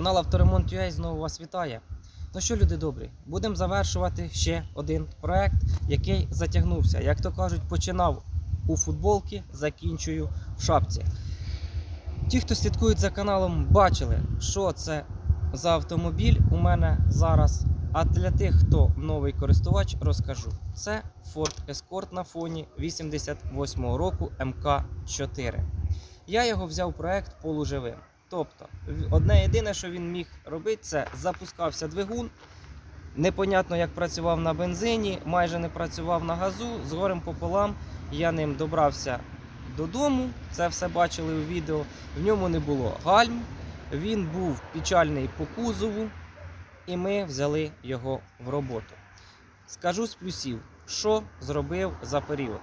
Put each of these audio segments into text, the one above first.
Канал Авторемонт UA знову вас вітає. Ну що, люди добрі, будемо завершувати ще один проект, який затягнувся. Як то кажуть, починав у футболці, закінчую в шапці. Ті, хто слідкують за каналом, бачили, що це за автомобіль у мене зараз. А для тих, хто новий користувач, розкажу. Це Ford Escort на фоні 88-го року МК4. Я його взяв проект полуживим. Тобто, одне єдине, що він міг робити, це запускався двигун. Непонятно, як працював на бензині, майже не працював на газу. З горем пополам я ним добрався додому. Це все бачили у відео. В ньому не було гальм. Він був печальний по кузову, і ми взяли його в роботу. Скажу з плюсів, що зробив за період.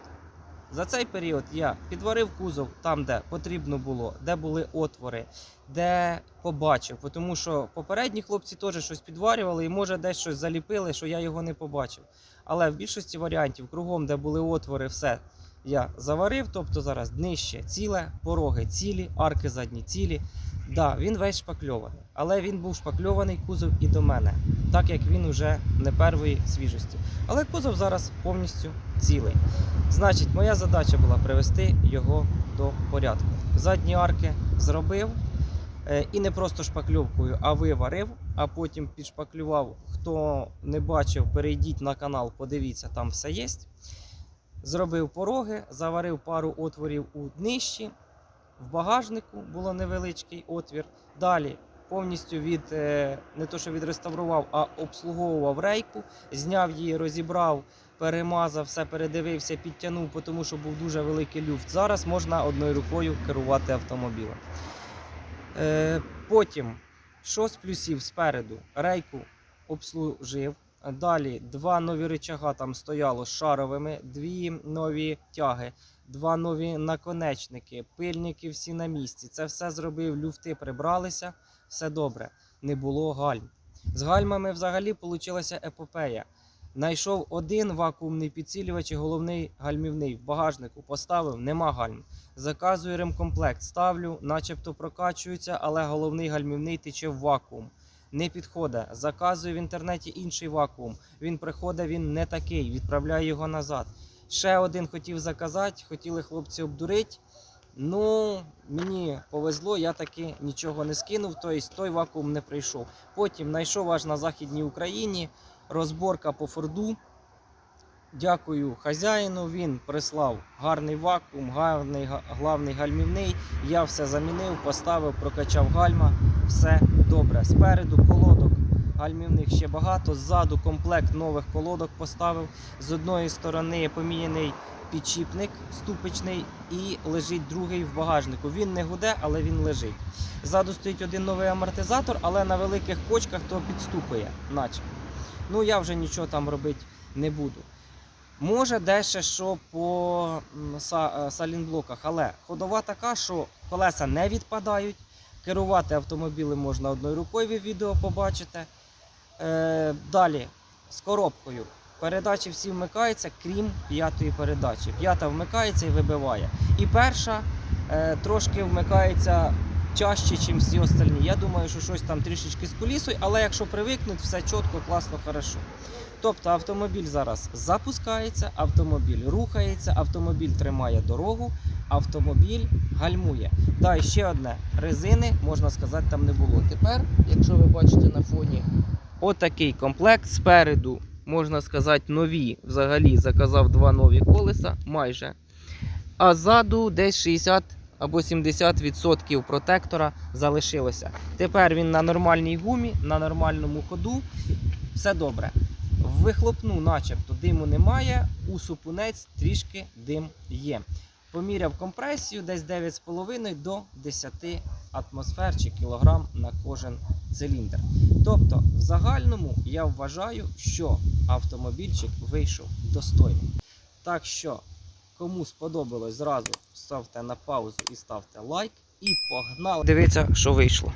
За цей період я підварив кузов там, де потрібно було, де були отвори, де побачив. Тому що попередні хлопці теж щось підварювали і може десь щось заліпили, що я його не побачив. Але в більшості варіантів, кругом, де були отвори, все я заварив. Тобто зараз днище ціле, пороги цілі, арки задні цілі. Да, він весь шпакльований, але він був шпакльований кузов і до мене, так як він уже не первої свіжості. Але кузов зараз повністю цілий. Значить, моя задача була привести його до порядку. Задні арки зробив е, і не просто шпакльовкою, а виварив, а потім підшпаклював. Хто не бачив, перейдіть на канал, подивіться, там все є. Зробив пороги, заварив пару отворів у днищі. В багажнику було невеличкий отвір. Далі повністю від е, не то, що відреставрував, а обслуговував рейку, зняв її, розібрав, перемазав, все передивився, підтягнув, тому що був дуже великий люфт. Зараз можна одною рукою керувати автомобілем. Е, потім, що з плюсів спереду? Рейку обслужив. Далі два нові рычага там стояло з шаровими, дві нові тяги, два нові наконечники, пильники всі на місці. Це все зробив, люфти прибралися, все добре. Не було гальм. З гальмами взагалі вийшла епопея. Найшов один вакуумний підсилювач і головний гальмівний в багажнику. Поставив, нема гальм. Заказую ремкомплект, ставлю, начебто прокачується, але головний гальмівний тече в вакуум. Не підходить. заказує в інтернеті інший вакуум. Він приходить, він не такий. відправляє його назад. Ще один хотів заказати, хотіли хлопці обдурити. Ну, мені повезло, я таки нічого не скинув, тобто той вакуум не прийшов. Потім знайшов аж на Західній Україні розборка по Форду. Дякую хазяїну. Він прислав гарний вакуум, гарний главний гальмівний. Я все замінив, поставив, прокачав гальма. Все добре. Спереду колодок гальмівних ще багато. Ззаду комплект нових колодок поставив. З одної сторони поміняний підчіпник ступичний і лежить другий в багажнику. Він не гуде, але він лежить. Ззаду стоїть один новий амортизатор, але на великих кочках то підступує, наче. Ну я вже нічого там робити не буду. Може, дещо що по е, салінблоках, але ходова така, що колеса не відпадають. Керувати автомобілем можна одною рукою, ви відео побачите. Е, далі з коробкою. Передачі всі вмикаються, крім п'ятої передачі. П'ята вмикається і вибиває. І перша е, трошки вмикається чаще, ніж всі остальні. Я думаю, що щось там трішечки з колісою, але якщо привикнуть, все чітко, класно, хорошо. Тобто автомобіль зараз запускається, автомобіль рухається, автомобіль тримає дорогу, автомобіль гальмує. Да, і ще одне. Резини, можна сказати, там не було. Тепер, якщо ви бачите на фоні, отакий комплект спереду, можна сказати, нові. Взагалі заказав два нові колеса майже. А ззаду десь 60 або 70% протектора залишилося. Тепер він на нормальній гумі, на нормальному ходу. Все добре. В вихлопну, начебто, диму немає, у супунець трішки дим є. Поміряв компресію десь 9,5 до 10 атмосфер чи кілограм на кожен циліндр. Тобто, в загальному я вважаю, що автомобільчик вийшов достойним. Так що, кому сподобалось, зразу ставте на паузу і ставте лайк. І погнали. Дивіться, що вийшло.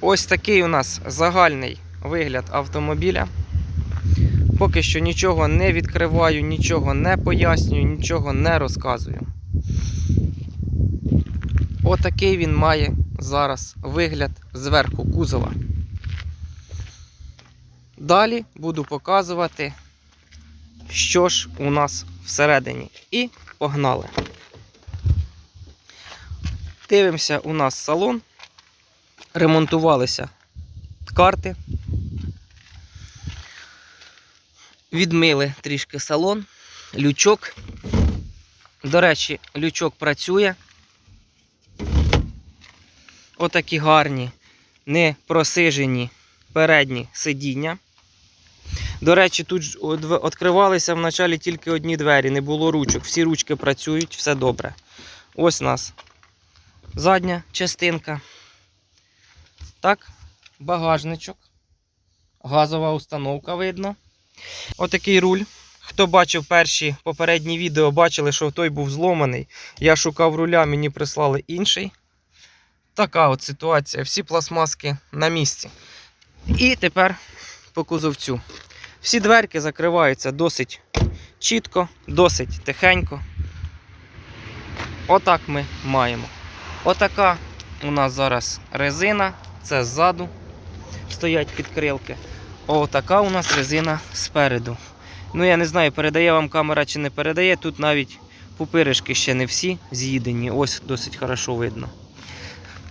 Ось такий у нас загальний вигляд автомобіля. Поки що нічого не відкриваю, нічого не пояснюю, нічого не розказую. Отакий він має зараз вигляд зверху кузова. Далі буду показувати, що ж у нас всередині. І погнали. Дивимося, у нас салон. Ремонтувалися карти. Відмили трішки салон, лючок. До речі, лючок працює. Отакі гарні, не просижені передні сидіння. До речі, тут відкривалися вначалі тільки одні двері, не було ручок. Всі ручки працюють, все добре. Ось у нас задня частинка. Так, багажничок. Газова установка видно. Отакий руль. Хто бачив перші попередні відео, бачили, що той був зломаний. Я шукав руля, мені прислали інший. Така от ситуація. Всі пластмаски на місці. І тепер по кузовцю. Всі дверки закриваються досить чітко, досить тихенько. Отак ми маємо. Отака у нас зараз резина, це ззаду стоять підкрилки. Отака у нас резина спереду. Ну, я не знаю, передає вам камера чи не передає. Тут навіть пупиришки ще не всі з'їдені. Ось досить хорошо видно.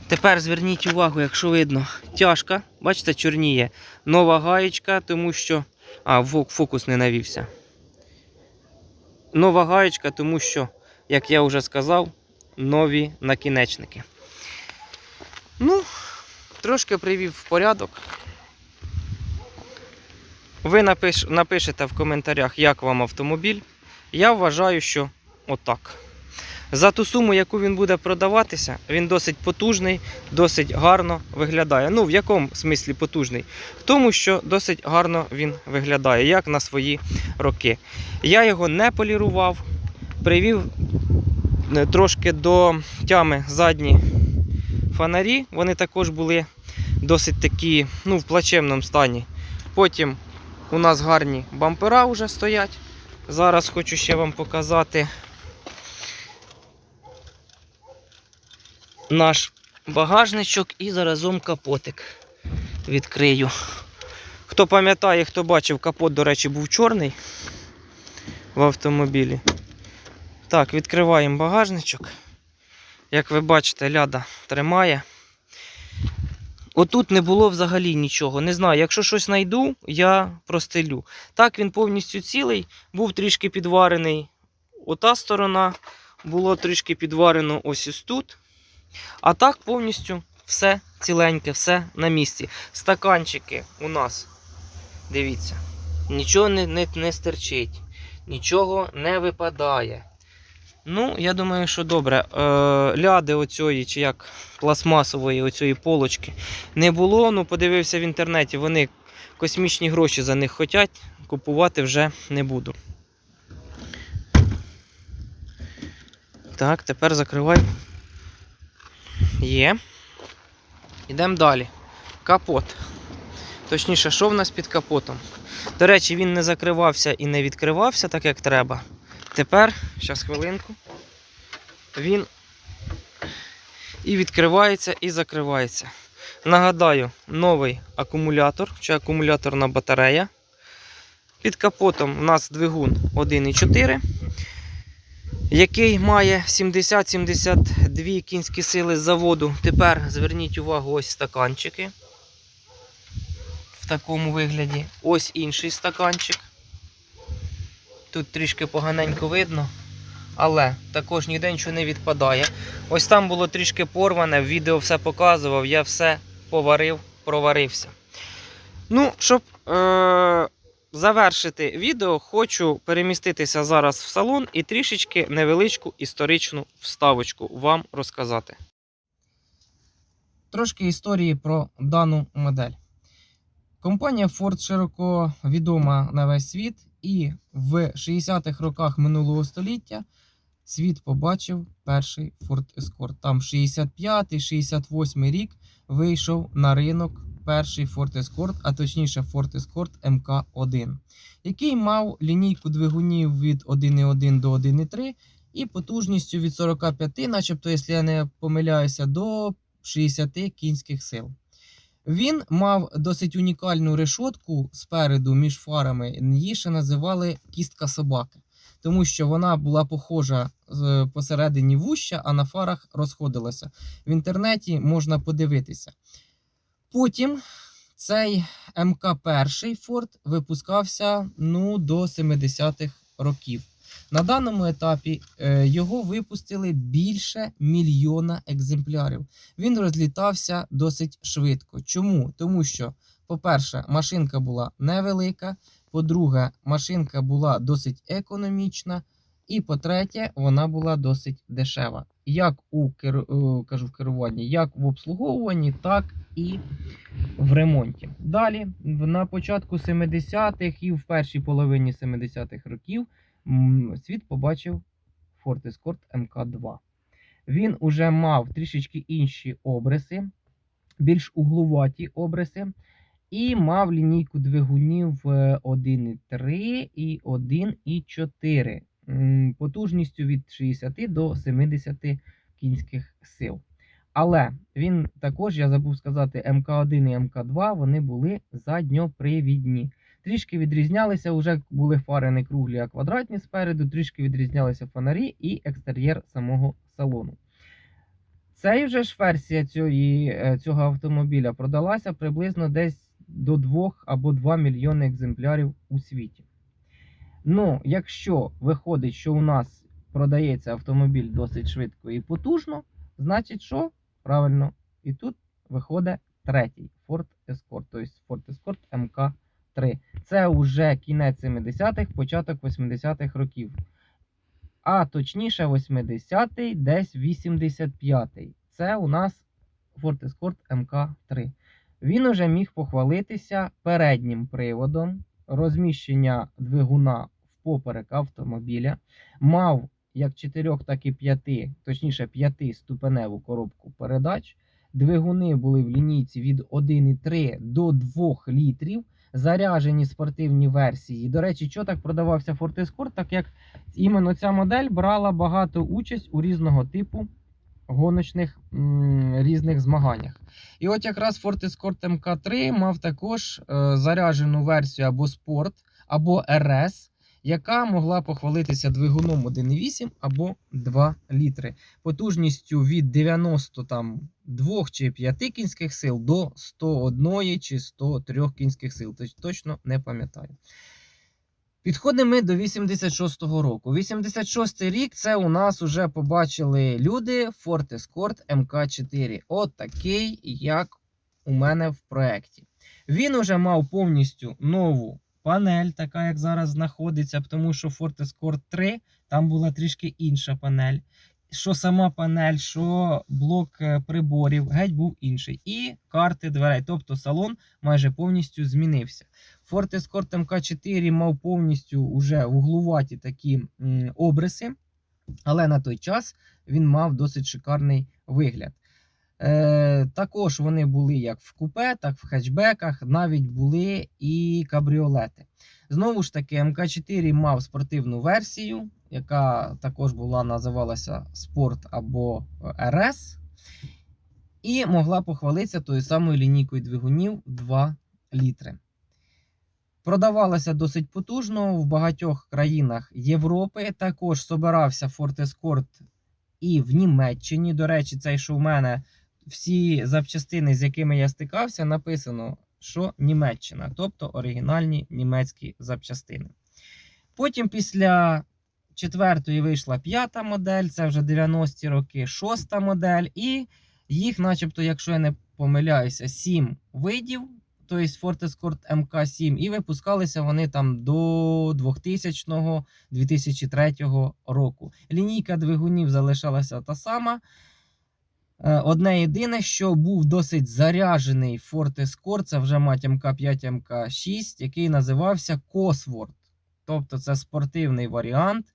Тепер зверніть увагу, якщо видно, тяжка, бачите, чорніє. Нова гаєчка, тому що. А, фокус не навівся. Нова гаєчка, тому що, як я вже сказав, нові накінечники. Ну, трошки привів в порядок. Ви напиш, напишете в коментарях, як вам автомобіль. Я вважаю, що отак. За ту суму, яку він буде продаватися, він досить потужний, досить гарно виглядає. Ну, в якому смислі потужний? В тому, що досить гарно він виглядає, як на свої роки. Я його не полірував, привів е, трошки до тями задні фонарі. Вони також були досить такі, ну, в плачевному стані. Потім у нас гарні бампера вже стоять. Зараз хочу ще вам показати наш багажничок і заразом капотик відкрию. Хто пам'ятає, хто бачив, капот, до речі, був чорний в автомобілі. Так, відкриваємо багажничок. Як ви бачите, ляда тримає. Отут не було взагалі нічого. Не знаю, якщо щось знайду, я простелю. Так, він повністю цілий, був трішки підварений. Ота сторона було трішки підварено ось ось тут. А так повністю все ціленьке, все на місці. Стаканчики у нас, дивіться, нічого не, не, не стерчить, нічого не випадає. Ну, я думаю, що добре. Е, ляди оцієї, чи як пластмасової оцієї полочки не було. Ну, подивився в інтернеті, вони космічні гроші за них хочуть, купувати вже не буду. Так, тепер закривай. Є. Йдемо далі. Капот. Точніше, що в нас під капотом? До речі, він не закривався і не відкривався так, як треба. Тепер, зараз хвилинку, він і відкривається, і закривається. Нагадаю, новий акумулятор чи акумуляторна батарея. Під капотом у нас двигун 1,4, який має 70-72 кінські сили з заводу. Тепер зверніть увагу, ось стаканчики. В такому вигляді. Ось інший стаканчик. Тут трішки поганенько видно, але також ніде нічого не відпадає. Ось там було трішки порване, відео все показував, я все поварив, проварився. Ну, щоб е- завершити відео, хочу переміститися зараз в салон і трішечки невеличку історичну вставочку вам розказати. Трошки історії про дану модель. Компанія Ford широко відома на весь світ, і в 60-х роках минулого століття світ побачив перший Ford Escort. Там 65-68 рік вийшов на ринок перший Ford Escort, а точніше Ford Escort MK1, який мав лінійку двигунів від 1,1 до 1,3 і потужністю від 45, начебто, якщо я не помиляюся, до 60 кінських сил. Він мав досить унікальну решотку спереду між фарами. Її ще називали кістка собаки, тому що вона була похожа посередині вуща, а на фарах розходилася. В інтернеті можна подивитися. Потім цей МК-1 Форд випускався ну, до 70-х років. На даному етапі е, його випустили більше мільйона екземплярів. Він розлітався досить швидко. Чому? Тому що, по-перше, машинка була невелика, по-друге, машинка була досить економічна, і по-третє, вона була досить дешева. Як у е, кажу, в керуванні, як в обслуговуванні, так і в ремонті. Далі, на початку 70-х і в першій половині 70-х років світ побачив Ford Escort MK2. Він уже мав трішечки інші обриси, більш углуваті обриси, і мав лінійку двигунів е, 1,3 і 1,4 м, потужністю від 60 до 70 кінських сил. Але він також, я забув сказати, МК1 і МК2 вони були задньопривідні. Трішки відрізнялися, вже були фари не круглі, а квадратні спереду, трішки відрізнялися фонарі і екстер'єр самого салону. Цей вже ж версія цієї, е, цього автомобіля продалася приблизно десь до 2 або 2 мільйони екземплярів у світі. Ну, якщо виходить, що у нас продається автомобіль досить швидко і потужно, значить, що правильно, і тут виходить третій Ford Escort, тобто Ford Escort MK3. Це вже кінець 70-х, початок 80-х років. А точніше, 80-й, десь 85-й. Це у нас Ford Escort MK3. Він уже міг похвалитися переднім приводом, розміщення двигуна впоперек автомобіля, мав як 4, так і 5, точніше 5 ступеневу коробку передач. Двигуни були в лінійці від 1,3 до 2 літрів. Заряжені спортивні версії. До речі, що так продавався Ford Escort, так як іменно ця модель брала багато участь у різного типу гоночних м, різних змаганнях. І от якраз Ford Escort MK3 мав також е, заряджену версію або Sport, або RS, яка могла похвалитися двигуном 1,8 або 2 літри, потужністю від 92 чи 5 кінських сил до 101 чи 103 кінських сил. Точ- Точно не пам'ятаю. Підходимо ми до 86-го року. 86-й рік це у нас вже побачили люди Ford Escort MK4. От такий, як у мене в проєкті. Він уже мав повністю нову панель, така як зараз знаходиться, тому що Ford Escort 3 там була трішки інша панель. Що сама панель, що блок е, приборів, геть був інший. І карти дверей. Тобто салон майже повністю змінився. Ford Escort MK4 мав повністю уже вуглуваті такі обриси, але на той час він мав досить шикарний вигляд. Е, також вони були як в купе, так в хетчбеках, навіть були і кабріолети. Знову ж таки, МК4 мав спортивну версію, яка також була називалася Спорт або е, РС, і могла похвалитися тою самою лінійкою двигунів 2 літри. Продавалася досить потужно в багатьох країнах Європи. Також собирався Ford Escort і в Німеччині. До речі, цей що в мене всі запчастини, з якими я стикався, написано, що Німеччина, тобто оригінальні німецькі запчастини. Потім після четвертої вийшла п'ята модель, це вже 90-ті роки, шоста модель, і їх, начебто, якщо я не помиляюся, сім видів. Тобто Ford Escort MK7, і випускалися вони там до 2000-2003 року. Лінійка двигунів залишалася та сама. Е, Одне єдине, що був досить заряджений Ford Escort, це вже мать МК5, МК6, який називався Cosworth. Тобто це спортивний варіант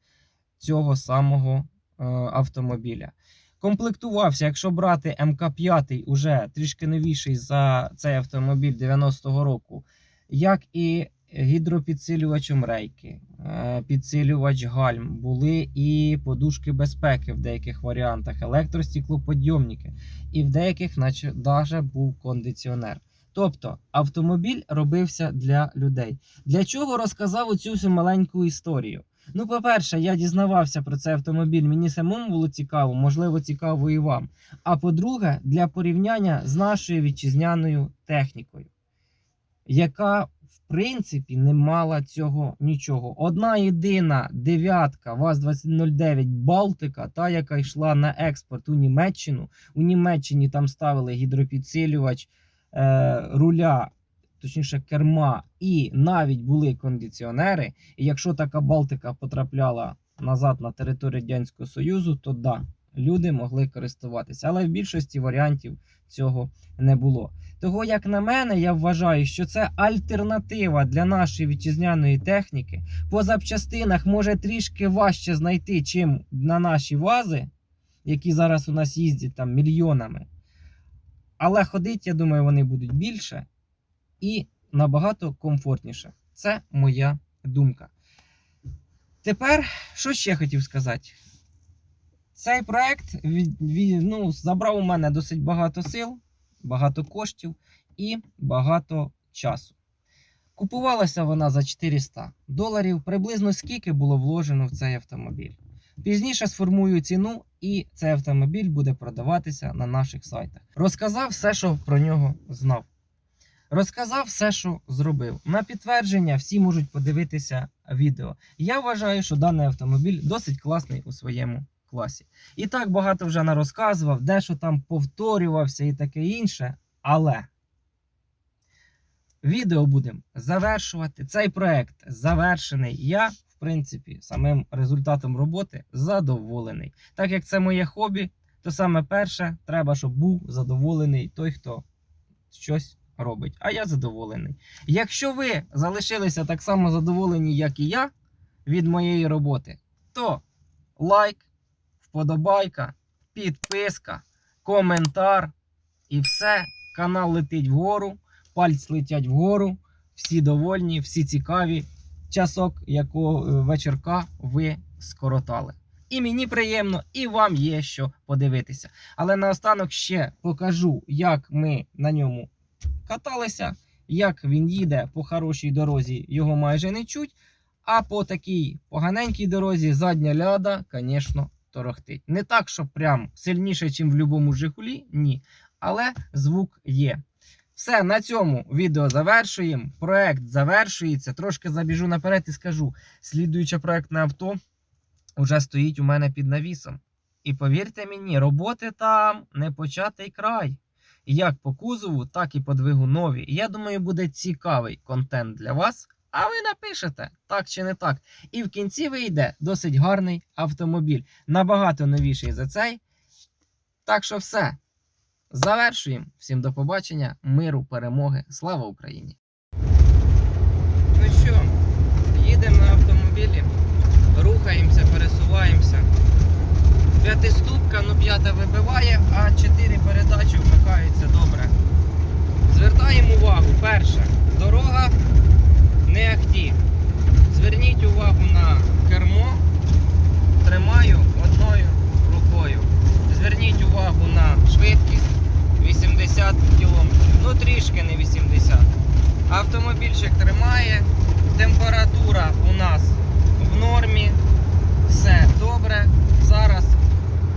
цього самого е, автомобіля. Комплектувався, якщо брати МК5, уже трішки новіший за цей автомобіль 90-го року, як і гідропідсилювачем рейки, е, підсилювач гальм, були і подушки безпеки в деяких варіантах, електростіклоподйомники, і в деяких, наче даже був кондиціонер. Тобто автомобіль робився для людей. Для чого розказав оцю всю маленьку історію? Ну, по-перше, я дізнавався про цей автомобіль, мені самому було цікаво, можливо, цікаво і вам. А по-друге, для порівняння з нашою вітчизняною технікою, яка принципі не мала цього нічого. Одна єдина дев'ятка ВАЗ-2009 Балтика, та яка йшла на експорт у Німеччину. У Німеччині там ставили гідропідсилювач е, руля, точніше керма, і навіть були кондиціонери. І якщо така Балтика потрапляла назад на територію Радянського Союзу, то да, люди могли користуватися. Але в більшості варіантів цього не було. Того, як на мене, я вважаю, що це альтернатива для нашої вітчизняної техніки. По запчастинах може трішки важче знайти, чим на наші вази, які зараз у нас їздять там мільйонами. Але ходить, я думаю, вони будуть більше і набагато комфортніше. Це моя думка. Тепер, що ще хотів сказати? Цей проект ну, забрав у мене досить багато сил, багато коштів і багато часу. Купувалася вона за 400 доларів. Приблизно скільки було вложено в цей автомобіль. Пізніше сформую ціну, і цей автомобіль буде продаватися на наших сайтах. Розказав все, що про нього знав. Розказав все, що зробив. На підтвердження всі можуть подивитися відео. Я вважаю, що даний автомобіль досить класний у своєму класі. І так багато вже нарозказував, дещо там повторювався і таке інше. Але відео будемо завершувати. Цей проект завершений. Я, в принципі, самим результатом роботи задоволений. Так як це моє хобі, то саме перше, треба, щоб був задоволений той, хто щось робить. А я задоволений. Якщо ви залишилися так само задоволені, як і я, від моєї роботи, то лайк, вподобайка, підписка, коментар і все. Канал летить вгору, пальці летять вгору. Всі довольні, всі цікаві. Часок, якого е, вечірка ви скоротали. І мені приємно, і вам є що подивитися. Але наостанок ще покажу, як ми на ньому каталися, як він їде по хорошій дорозі, його майже не чуть. А по такій поганенькій дорозі задня ляда, звісно, торохтить. Не так, що прям сильніше, ніж в будь-якому Жигулі, ні. Але звук є. Все, на цьому відео завершуємо. Проект завершується. Трошки забіжу наперед і скажу: слідуюче проектне авто вже стоїть у мене під навісом. І повірте мені, роботи там не початий край. Як по кузову, так і по двигунові. Я думаю, буде цікавий контент для вас. А ви напишете так чи не так. І в кінці вийде досить гарний автомобіль. Набагато новіший за цей. Так що все. Завершуємо. Всім до побачення, миру, перемоги. Слава Україні! Ну що, їдемо на автомобілі, рухаємося, пересуваємося. П'ятиступка, ну п'ята вибиває, а чотири передачі вмикаються добре. Звертаємо увагу, перше, дорога не ахті. Зверніть увагу на кермо. Тримаю одною рукою. Зверніть увагу на швидкість 80 км. Ну трішки не 80. Автомобільчик тримає. Температура у нас в нормі. Все добре. Зараз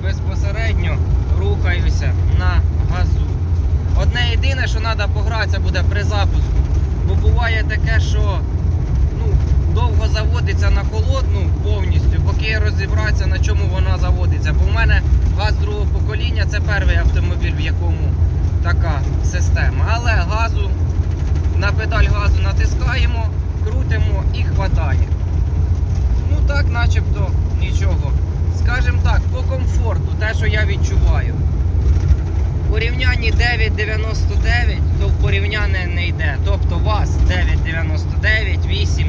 безпосередньо рухаюся на газу. Одне єдине, що треба погратися буде при запуску. Бо буває таке, що ну, довго заводиться на холодну повністю, поки розібратися, на чому вона заводиться. Бо в мене газ другого покоління це перший автомобіль, в якому така система. Але газу на педаль газу натискаємо, крутимо і хватає. Ну так, начебто нічого. Скажімо так, по комфорту, те, що я відчуваю. Порівнянні 9,99, то в порівняння не йде. Тобто ВАЗ 9,99, 8.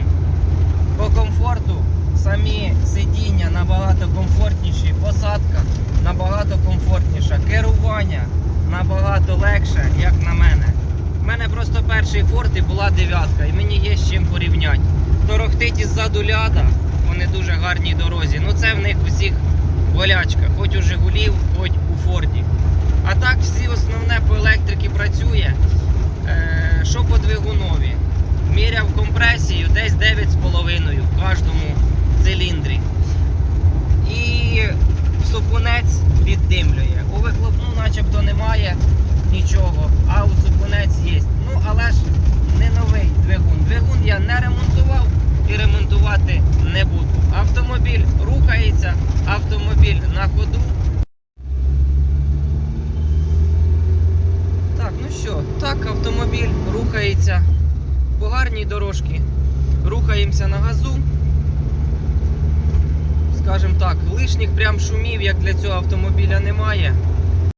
По комфорту самі сидіння набагато комфортніші, посадка набагато комфортніша, керування набагато легше, як на мене. У мене просто перший форт і була дев'ятка, і мені є з чим порівняти. Торохтить іззаду ляда, вони дуже гарній дорозі. Ну це в них усіх болячка, хоч у Жигулів, хоч у Форді. А так всі основне по електриці працює. Е, що по двигунові? Міряв компресію десь 9,5 в кожному циліндрі. І супунець піддимлює. У вихлопну начебто немає нічого, а у супунець є. Ну, але ж не новий двигун. Двигун я не ремонтував і ремонтувати не буду. Автомобіль рухається, автомобіль на ходу. Так, ну що, так, автомобіль рухається по гарній дорожці. Рухаємося на газу. Скажем так, лишніх прям шумів, як для цього автомобіля, немає.